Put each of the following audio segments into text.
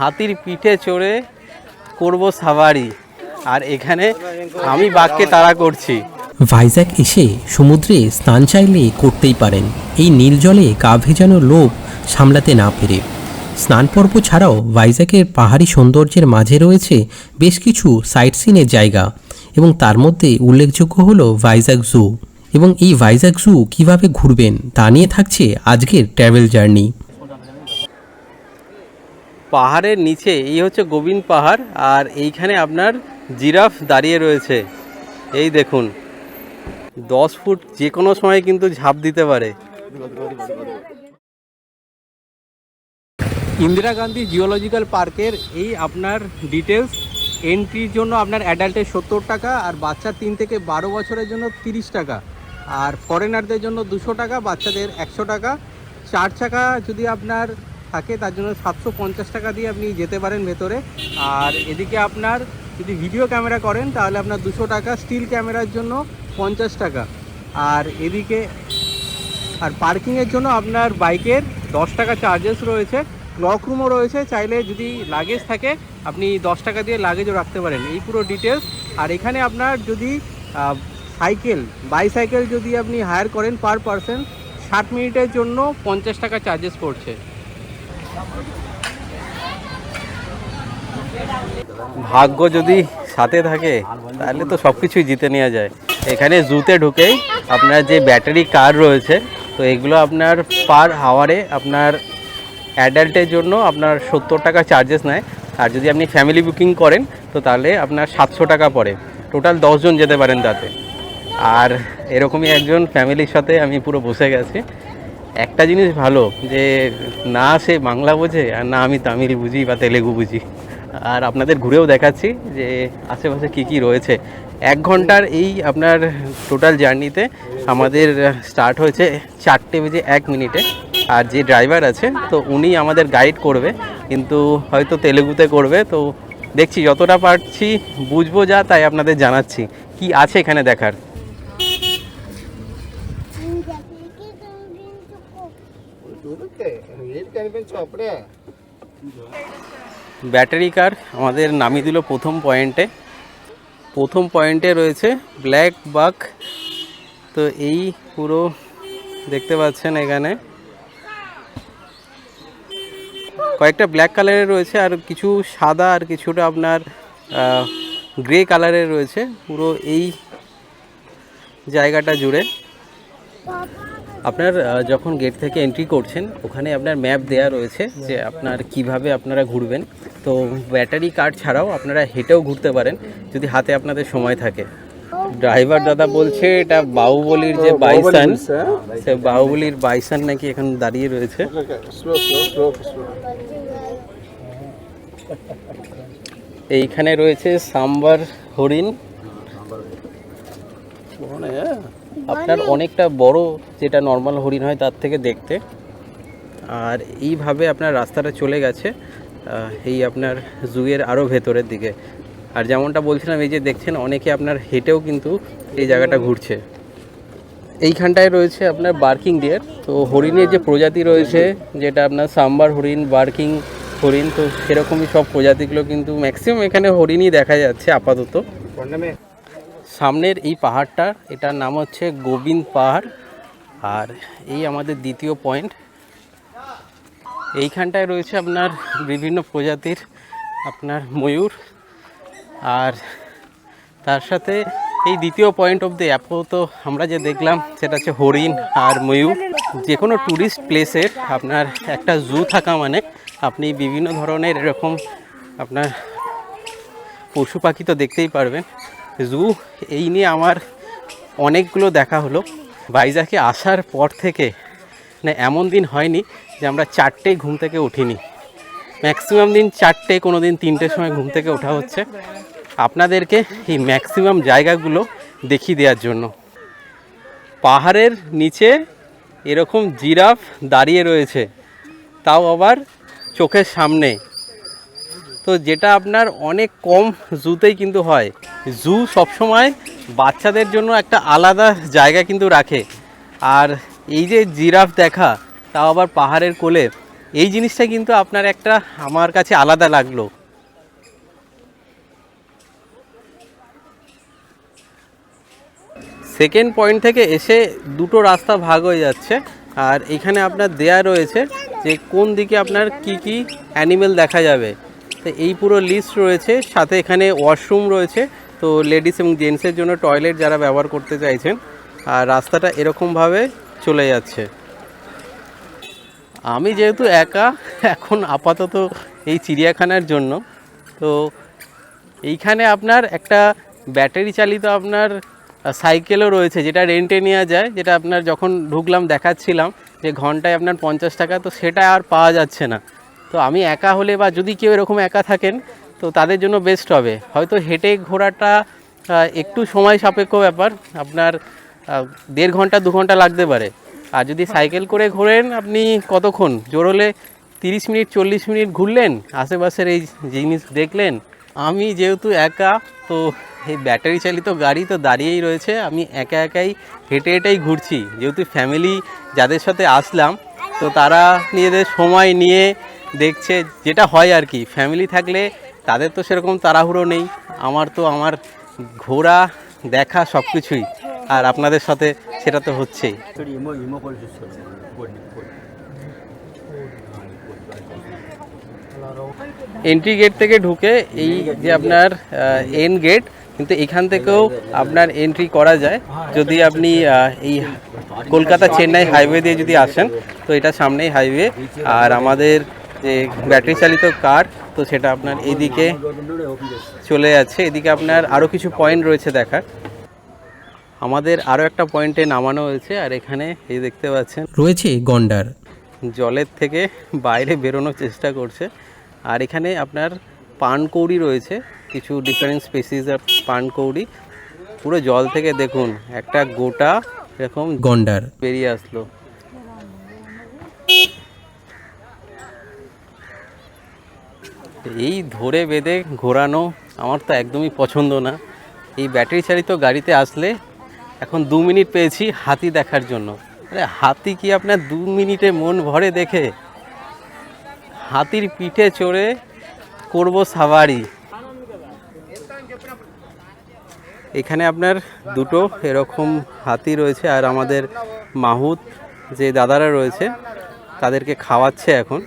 হাতির পিঠে চড়ে করব সাবারি আর এখানে আমি বাঘকে তাড়া করছি। ভাইজ্যাক এসে সমুদ্রে স্নান চাইলে করতেই পারেন। এই নীল জলে গা ভেজানো লোভ সামলাতে না পেরে। স্নান পর্ব ছাড়াও ভাইজ্যাকের পাহাড়ি সৌন্দর্যের মাঝে রয়েছে বেশ কিছু সাইট সিনের জায়গা এবং তার মধ্যে উল্লেখযোগ্য হলো ভাইজ্যাক জু এবং এই ভাইজ্যাক জু কীভাবে ঘুরবেন তা নিয়ে থাকছে আজকের ট্র্যাভেল জার্নি পাহাড়ের নিচে, এই হচ্ছে গোবিন্দ পাহাড়, আর এইখানে আপনার জিরাফ দাঁড়িয়ে রয়েছে। এই দেখুন, দশ ফুট যে কোনো সময় কিন্তু ঝাঁপ দিতে পারে। ইন্দিরা গান্ধী জিওলজিক্যাল পার্কের এই আপনার ডিটেলস এন্ট্রির জন্য আপনার অ্যাডাল্টের সত্তর টাকা আর বাচ্চা তিন থেকে বারো বছরের জন্য তিরিশ টাকা। আর ফরেনারদের জন্য দুশো টাকা, বাচ্চাদের একশো টাকা। চার চাকা যদি আপনার থাকে, তার জন্য সাতশো পঞ্চাশ টাকা দিয়ে আপনি যেতে পারেন ভেতরে। আর এদিকে আপনার যদি ভিডিও ক্যামেরা করেন, তাহলে আপনার দুশো টাকা স্টিল ক্যামেরার জন্য পঞ্চাশ টাকা। আর এদিকে, আর পার্কিংয়ের জন্য আপনার বাইকের দশ টাকা চার্জেস রয়েছে। ক্লক রুমও রয়েছে, চাইলে যদি লাগেজ থাকে, আপনি দশ টাকা দিয়ে লাগেজও রাখতে পারেন। এই পুরো ডিটেলস আর এখানে আপনার যদি সাইকেল বাইসাইকেল যদি আপনি হায়ার করেন পার পারসন ষাট মিনিটের জন্য পঞ্চাশ টাকা চার্জেস পড়ছে। ভাগ্য যদি সাথে থাকে, তাহলে তো সব কিছুই জিতে নেওয়া যায়। এখানে জুতে ঢুকেই আপনার যে ব্যাটারি কার রয়েছে, তো এগুলো আপনার পার হাওয়ারে আপনার অ্যাডাল্টের জন্য আপনার সত্তর টাকা চার্জেস নেয়। আর যদি আপনি ফ্যামিলি বুকিং করেন, তো তাহলে আপনার সাতশো টাকা পড়ে। টোটাল দশজন যেতে পারেন তাতে। আর এরকমই একজন ফ্যামিলির সাথে আমি পুরো বসে গেছি। একটা জিনিস ভালো যে না সে বাংলা বোঝে আর না আমি তামিল বুঝি বা তেলেগু বুঝি। আর আপনাদের ঘুরেও দেখাচ্ছি যে আশেপাশে কী কী রয়েছে। এক ঘণ্টার এই আপনার টোটাল জার্নিতে আমাদের স্টার্ট হয়েছে চারটে বেজে এক মিনিটে। আর যে ড্রাইভার আছে, তো উনি আমাদের গাইড করবে, কিন্তু হয়তো তেলেগুতে করবে। তো দেখছি যতটা পারছি বুঝব যা, তাই আপনাদের জানাচ্ছি। কি আছে এখানে দেখার? ব্যাটারি কার? আমাদের নামিয়ে দিল প্রথম পয়েন্টে। প্রথম পয়েন্টে রয়েছে ব্ল্যাক বাক। তো এই পুরো দেখতে পাচ্ছেন এখানে। কয়েকটা ব্ল্যাক কালারের রয়েছে আর কিছু সাদা আর কিছুটা আপনার গ্রে কালারের রয়েছে। পুরো এই জায়গাটা জুড়ে। আপনার যখন গেট থেকে এন্ট্রি করছেন ওখানে আপনার ম্যাপ দেয়া রয়েছে যে আপনার কীভাবে আপনারা ঘুরবেন। তো ব্যাটারি কার্ড ছাড়াও আপনারা হেঁটেও ঘুরতে পারেন যদি হাতে আপনাদের সময় থাকে। ড্রাইভার দাদা বলছে এটা বাহুবলির যে বাইসান সে বাহুবলির বাইসান নাকি এখন দাঁড়িয়ে রয়েছে। এইখানে রয়েছে সাম্বার হরিণ। আপনার অনেকটা বড় যেটা নর্মাল হরিণ হয় তার থেকে দেখতে। আর এইভাবে আপনার রাস্তাটা চলে গেছে এই আপনার জুয়ের আরও ভেতরের দিকে। আর যেমনটা বলছিলাম এই যে দেখছেন অনেকে আপনার হেঁটেও কিন্তু এই জায়গাটা ঘুরছে। এইখানটায় রয়েছে আপনার বার্কিং ডিয়ার তো হরিণের যে প্রজাতি রয়েছে যেটা আপনার সাম্বার হরিণ বার্কিং হরিণ তো সেরকমই সব প্রজাতিগুলো কিন্তু ম্যাক্সিমাম এখানে হরিণই দেখা যাচ্ছে আপাতত। সামনের এই পাহাড়টা, এটার নাম হচ্ছে গোবিন্দ পাহাড়। আর এই আমাদের দ্বিতীয় পয়েন্ট। এইখানটায় রয়েছে আপনার বিভিন্ন প্রজাতির আপনার ময়ূর। আর তার সাথে এই দ্বিতীয় পয়েন্ট অফ দ্য আপাতত আমরা যে দেখলাম, সেটা হচ্ছে হরিণ আর ময়ূর। যে কোনো ট্যুরিস্ট প্লেসের আপনার একটা জু থাকা মানে আপনি বিভিন্ন ধরনের এরকম আপনার পশু পাখি তো দেখতেই পারবেন। জু এই নিয়ে আমার অনেকগুলো দেখা হলো। বাইজাকে আসার পর থেকে না এমন দিন হয়নি যে আমরা চারটেই ঘুম থেকে উঠিনি। ম্যাক্সিমাম দিন চারটে কোনো দিন তিনটের সময় ঘুম থেকে ওঠা হচ্ছে। আপনাদেরকে এই ম্যাক্সিমাম জায়গাগুলো দেখিয়ে দেওয়ার জন্য। পাহাড়ের নিচে এরকম জিরাফ দাঁড়িয়ে রয়েছে। তাও আবার চোখের সামনে। তো যেটা আপনার অনেক কম জুতেই কিন্তু হয়। জু সবসময় বাচ্চাদের জন্য একটা আলাদা জায়গা কিন্তু রাখে। আর এই যে জিরাফ দেখা, তাও আবার পাহাড়ের কোলে, এই জিনিসটা কিন্তু আপনার একটা আমার কাছে আলাদা লাগল। সেকেন্ড পয়েন্ট থেকে এসে দুটো রাস্তা ভাগ হয়ে যাচ্ছে। আর এখানে আপনার দেয়া রয়েছে যে কোন দিকে আপনার কি কি অ্যানিমেল দেখা যাবে। তো এই পুরো লিস্ট রয়েছে, সাথে এখানে ওয়াশরুম রয়েছে, তো লেডিস এবং জেন্টসের জন্য টয়লেট যারা ব্যবহার করতে চাইছেন, আর রাস্তাটা এরকমভাবে চলে যাচ্ছে। আমি যেহেতু একা, এখন আপাতত এই চিড়িয়াখানার জন্য, তো এইখানে আপনার একটা ব্যাটারি চালিত আপনার সাইকেলও রয়েছে, যেটা রেন্টে নেওয়া যায়, যেটা আপনার যখন ঢুকলাম, দেখাচ্ছিলাম, যে ঘন্টায় আপনার পঞ্চাশ টাকা, তো সেটা আর পাওয়া যাচ্ছে না। তো আমি একা হলে বা যদি কেউ এরকম একা থাকেন, তো তাদের জন্য বেস্ট হবে। হয়তো হেঁটে ঘোরাটা একটু সময় সাপেক্ষ ব্যাপার, আপনার দেড় ঘণ্টা, দু ঘণ্টা লাগতে পারে। আর যদি সাইকেল করে ঘোরেন আপনি কতক্ষণ? জোর হলে তিরিশ মিনিট, চল্লিশ মিনিট ঘুরলেন, আশেপাশের এই জিনিস দেখলেন। আমি যেহেতু একা, তো এই ব্যাটারি চালিত গাড়ি তো দাঁড়িয়েই রয়েছে, আমি একা একাই হেঁটে হেঁটেই ঘুরছি। যেহেতু ফ্যামিলি যাদের সাথে আসলাম, তো তারা নিজেদের সময় নিয়ে দেখছে যেটা হয় আর কি ফ্যামিলি থাকলে তাদের তো সেরকম তাড়াহুড়ো নেই আমার তো আমার ঘোরা দেখা সব কিছুই আর আপনাদের সাথে সেটা তো হচ্ছেই। এন্ট্রি গেট থেকে ঢুকে এই যে আপনার এন গেট কিন্তু এখান থেকেও আপনার এন্ট্রি করা যায়। যদি আপনি এই কলকাতা চেন্নাই হাইওয়ে দিয়ে যদি আসেন তো এটা সামনেই হাইওয়ে আর আমাদের যে ব্যাটারি চালিত কার তো সেটা আপনার এদিকে চলে যাচ্ছে। এদিকে আপনার আরও কিছু পয়েন্ট রয়েছে দেখার। আমাদের আরও একটা পয়েন্টে নামানো হয়েছে আর এখানে এই দেখতে পাচ্ছেন রয়েছে গন্ডার। জলের থেকে বাইরে বেরোনোর চেষ্টা করছে। আর এখানে আপনার পানকৌড়ি রয়েছে কিছু ডিফারেন্ট স্পেসিস অফ পানকৌড়ি। পুরো জল থেকে দেখুন একটা গোটা এরকম গন্ডার। বেরিয়ে আসলো। এই ধরে বেঁধে ঘোরানো আমার তো একদমই পছন্দ না। এই ব্যাটারি চালিত গাড়িতে আসলে এখন দু মিনিট পেয়েছি হাতি দেখার জন্য। আরে হাতি কি আপনার দু মিনিটে মন ভরে দেখে? হাতির পিঠে চড়ে করব সাওয়ারি। এখানে আপনার দুটো এরকম হাতি রয়েছে আর আমাদের মাহুত যে দাদারা রয়েছে, তাদেরকে খাওয়াচ্ছে এখন।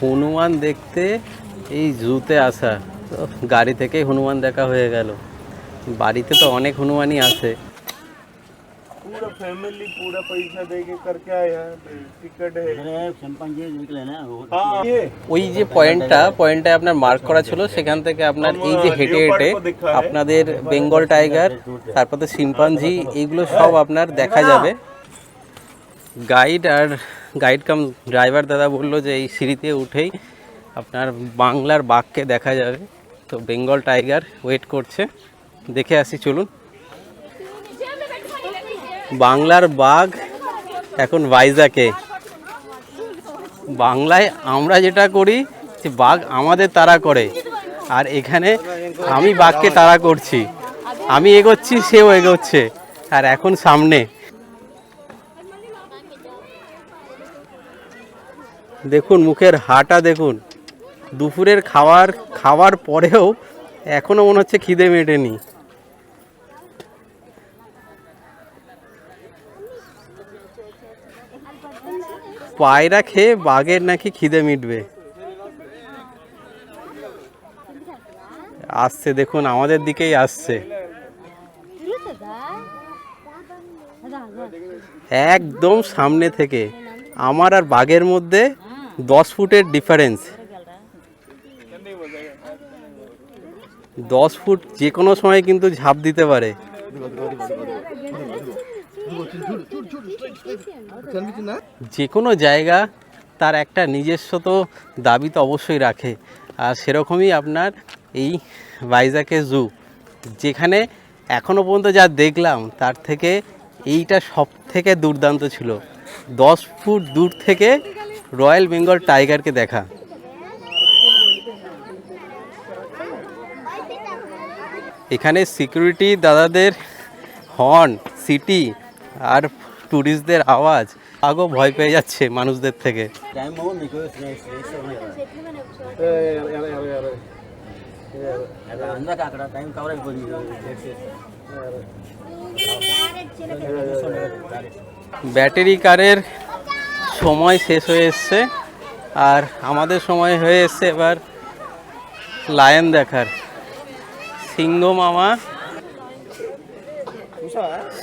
হনুমান দেখতে এই জুতে আসা। গাড়ি থেকেই হনুমান দেখা হয়ে গেল। বাড়িতে তো অনেক হনুমানই আছে। फैमिली पूरा पैसा दे के करके आया टिकट है अरे शिंपांजी निकले ना वो हाँ ये ওই যে পয়েন্টটা পয়েন্টটা আপনার মার্ক করা ছিল সেখান থেকে আপনার এই যে হেঁটে হেঁটে আপনাদের বেঙ্গল টাইগার তারপর তো শিম্পাঞ্জি এইগুলো সব আপনার দেখা যাবে গাইড আর গাইড কাম ড্রাইভার দাদা বললো যে এই সিঁড়িতে উঠেই আপনার বাংলার বাঘকে দেখা যাবে তো বেঙ্গল টাইগার ওয়েট করছে দেখে আসি চলুন বাংলার বাঘ, এখন ভাইজাকে। বাংলায় আমরা যেটা করি, যে বাঘ আমাদের তাড়া করে। আর এখানে আমি বাঘকে তাড়া করছি। আমি এগোচ্ছি, সেও এগোচ্ছে। আর এখন সামনে। দেখুন, মুখের হাটা দেখুন। দুপুরের খাবার খাওয়ার পরেও এখনও মনে হচ্ছে খিদে মেটেনি। পায়রা খেয়ে বাঘের নাকি খিদে মিটবে? আসছে, দেখুন, আমাদের দিকেই আসছে। একদম সামনে থেকে। আমার আর বাঘের মধ্যে দশ ফুটের ডিফারেন্স দশ ফুট যে কোনো সময় কিন্তু ঝাঁপ দিতে পারে। যে কোনো জায়গা তার একটা নিজস্ব তো দাবি তো অবশ্যই রাখে। আর সেরকমই আপনার এই ভাইজাকে জু, যেখানে এখনও পর্যন্ত যা দেখলাম তার থেকে এইটা সব থেকে দুর্দান্ত ছিল। দশ ফুট দূর থেকে রয়্যাল বেঙ্গল টাইগারকে দেখা। এখানে সিকিউরিটি দাদাদের হর্ন, সিটি আর টুরিস্টদের আওয়াজ, আগো ভয় পেয়ে যাচ্ছে মানুষদের থেকে। ব্যাটারি কারের সময় শেষ হয়ে এসছে, আর আমাদের সময় হয়ে এসছে এবার লায়ন দেখার। সিংহ মামা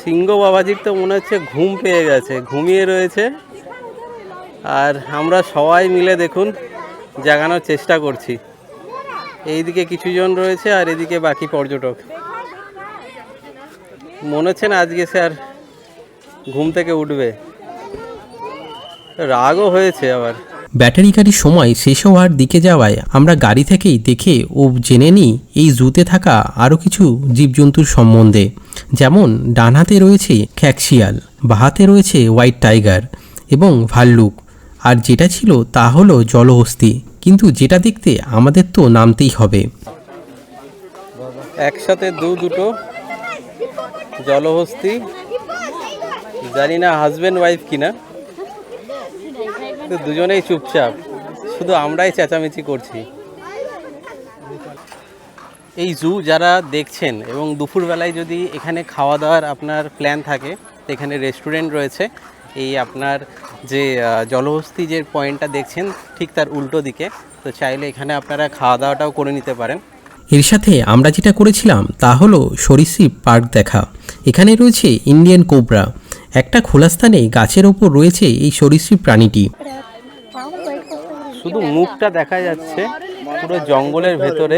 সিংহ বাবাজির তো মনে হচ্ছে ঘুম পেয়ে গেছে, ঘুমিয়ে রয়েছে। আর আমরা সবাই মিলে দেখুন, জাগানোর চেষ্টা করছি। এইদিকে কিছুজন রয়েছে আর এদিকে বাকি পর্যটক। মনে হচ্ছে না আজকে স্যার ঘুম থেকে উঠবে। রাগও হয়েছে আবার। ব্যাটারি গাড়ির সময় শেষ হওয়ার দিকে যাওয়ায় আমরা গাড়ি থেকেই দেখে ও জেনে নিই এই জুতে থাকা আরও কিছু জীবজন্তুর সম্বন্ধে। যেমন, ডান হাতে রয়েছে খ্যাকশিয়াল বাহাতে রয়েছে হোয়াইট টাইগার এবং ভাল্লুক। আর যেটা ছিল তা হলো জলহস্তি, কিন্তু যেটা দেখতে আমাদের তো নামতেই হবে। একসাথে দু দুটো জলহস্তি। জানি না হাজব্যান্ড ওয়াইফ কিনা। তো দুজনেই চুপচাপ। শুধু আমরাই চেঁচামেচি করছি। এই জু যারা দেখছেন এবং দুপুরবেলায় যদি এখানে খাওয়া দাওয়ার আপনার প্ল্যান থাকে, এখানে রেস্টুরেন্ট রয়েছে, এই আপনার যে জলহস্তি যে পয়েন্টটা দেখছেন, ঠিক তার উল্টো দিকে, তো চাইলে এখানে আপনারা খাওয়া দাওয়াটাও করে নিতে পারেন। এর সাথে আমরা যেটা করেছিলাম, তা হলো সরীসৃপ পার্ক দেখা। এখানে রয়েছে ইন্ডিয়ান কোবরা একটা খোলা স্থানে গাছের ওপর রয়েছে এই সরীসৃপ প্রাণীটি। শুধু মুখটা দেখা যাচ্ছে পুরো জঙ্গলের ভেতরে।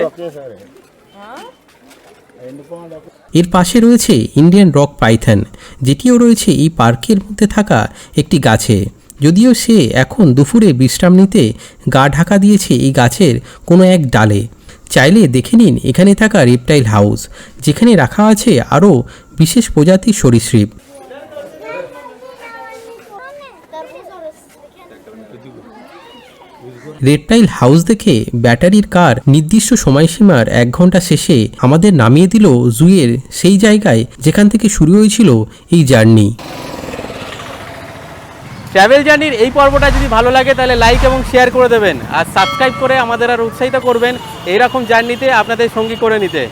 এর পাশে রয়েছে ইন্ডিয়ান রক পাইথন যেটিও রয়েছে এই পার্কের মধ্যে থাকা একটি গাছে। যদিও সে এখন দুপুরে বিশ্রাম নিতে গা ঢাকা দিয়েছে এই গাছের কোনো এক ডালে। চাইলে দেখে নিন এখানে থাকা রেপটাইল হাউস যেখানে রাখা আছে আরও বিশেষ প্রজাতির সরীসৃপ। রেডটাইল হাউস দেখে ব্যাটারির কার নির্দিষ্ট সময়সীমার এক ঘণ্টা শেষে আমাদের নামিয়ে দিল জুয়ের সেই জায়গায় যেখান থেকে শুরু হয়েছিল এই জার্নি। ট্রাভেল জার্নির এই পর্বটা যদি ভালো লাগে তাহলে লাইক এবং শেয়ার করে দেবেন। আর সাবস্ক্রাইব করে আমাদের আর উৎসাহিত করবেন। এইরকম জার্নিতে আপনাদের সঙ্গী করে নিতে।